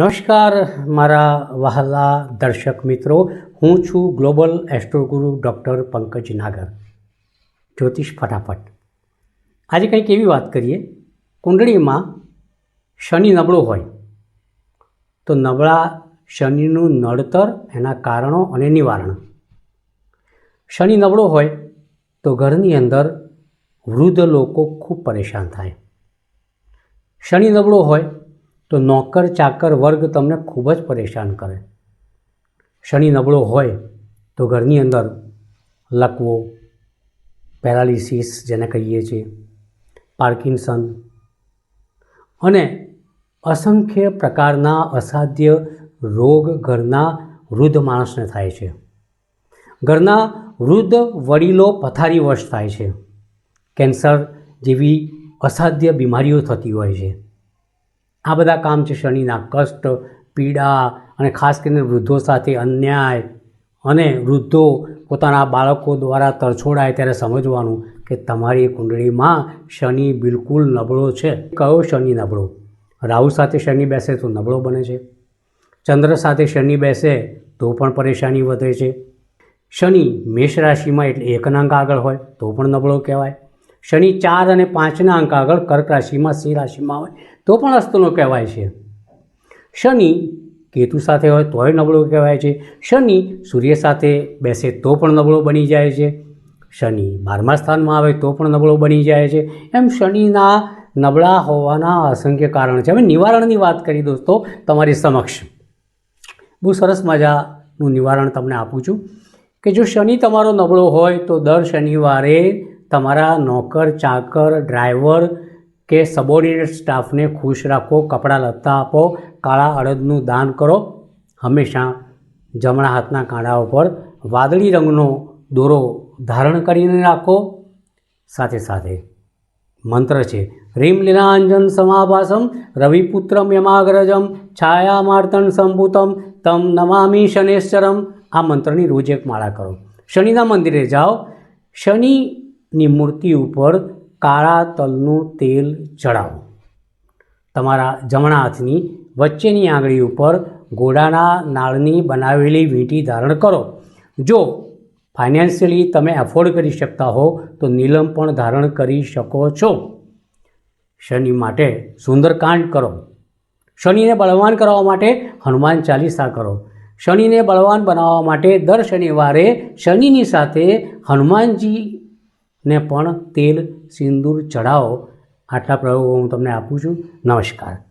નમસ્કાર, મારા વહાલા દર્શક મિત્રો. હું છું ગ્લોબલ એસ્ટ્રોગુરુ ડૉક્ટર પંકજ નાગર. જ્યોતિષ ફટાફટ. આજે કંઈક એવી વાત કરીએ. કુંડળીમાં શનિ નબળો હોય. તો નબળા શનિનું નડતર, એના કારણો અને નિવારણ. શનિ નબળો હોય તો ઘરની અંદર વૃદ્ધ લોકો ખૂબ પરેશાન થાય. શનિ નબળો હોય તો નોકર ચાકર વર્ગ તમને ખૂબ જ પરેશાન કરે. શનિ નબળો હોય તો ઘરની અંદર લકવો, પેરાલિસિસ જેને કહીએ છીએ, પાર્કિન્સન અને અસંખ્ય પ્રકારના અસાધ્ય રોગ ઘરના વૃદ્ધ માણસને થાય છે. ઘરના વૃદ્ધ વડીલો પથારીવશ થાય છે. કેન્સર જેવી અસાધ્ય બીમારીઓ થતી હોય છે. આ બધા કામ છે શનિના કષ્ટ, પીડા અને ખાસ કરીને વૃદ્ધો સાથે અન્યાય. અને વૃદ્ધો પોતાના બાળકો દ્વારા તરછોડાય ત્યારે સમજવાનું કે તમારી કુંડળીમાં શનિ બિલકુલ નબળો છે. કયો શનિ નબળો? રાહુ સાથે શનિ બેસે તો નબળો બને છે. ચંદ્ર સાથે શનિ બેસે તો પણ પરેશાની વધે છે. શનિ મેષ રાશિમાં એટલે એકનાંક આગળ હોય તો પણ નબળો કહેવાય. શનિ ચાર અને પાંચના અંક આગળ કર્ક રાશિમાં, સિંહ રાશિમાં હોય, તો પણ અસ્તનો કહેવાય છે. શનિ કેતુ સાથે હોય તોય નબળો કહેવાય છે. શનિ સૂર્ય સાથે બેસે તો પણ નબળો બની જાય છે. શનિ બારમા સ્થાનમાં આવે તો પણ નબળો બની જાય છે. એમ શનિના નબળા હોવાના અસંખ્ય કારણ છે. હવે નિવારણની વાત કરી દોસ્તો, તમારી સમક્ષ. બહુ સરસ મજાનું નિવારણ તમને આપું છું કે જો શનિ તમારો નબળો હોય તો દર શનિવારે તમારા નોકર, ચાકર, ડ્રાઈવર કે સબોર્ડિનેટ સ્ટાફને ખુશ રાખો, કપડાં લત્તા આપો, કાળા અડદનું દાન કરો. હંમેશા જમણા હાથના કાંડા ઉપર વાદળી રંગનો દોરો ધારણ કરીને રાખો. સાથે સાથે મંત્ર છે, રીમ લીલાંજન સમાભાસમ, રવિપુત્રમ યમાગ્રજમ છાયા માર્તન સંભૂતમ, તમ નમામી શનેશ્વરમ આ મંત્રની રોજ એક માળા કરો. શનિના મંદિરે જાઓ. શનિની મૂર્તિ ઉપર કાળા તલનું તેલ ચડાવો. તમારા જમણા હાથની વચ્ચેની આંગળી ઉપર ઘોડાના નાળની બનાવેલી વીંટી ધારણ કરો. જો ફાઇનાન્શિયલી તમે એફોર્ડ કરી શકતા હો, તો નીલમ પણ ધારણ કરી શકો છો. શનિ માટે સુંદરકાંડ કરો. શનિને બળવાન કરવા માટે હનુમાન ચાલીસા કરો. શનિને બળવાન બનાવવા માટે દર શનિવારે શનિની સાથે હનુમાનજીને પણ તેલ સિંદૂર ચઢાવો. આટલા પ્રયોગો હું તમને આપું છું. નમસ્કાર.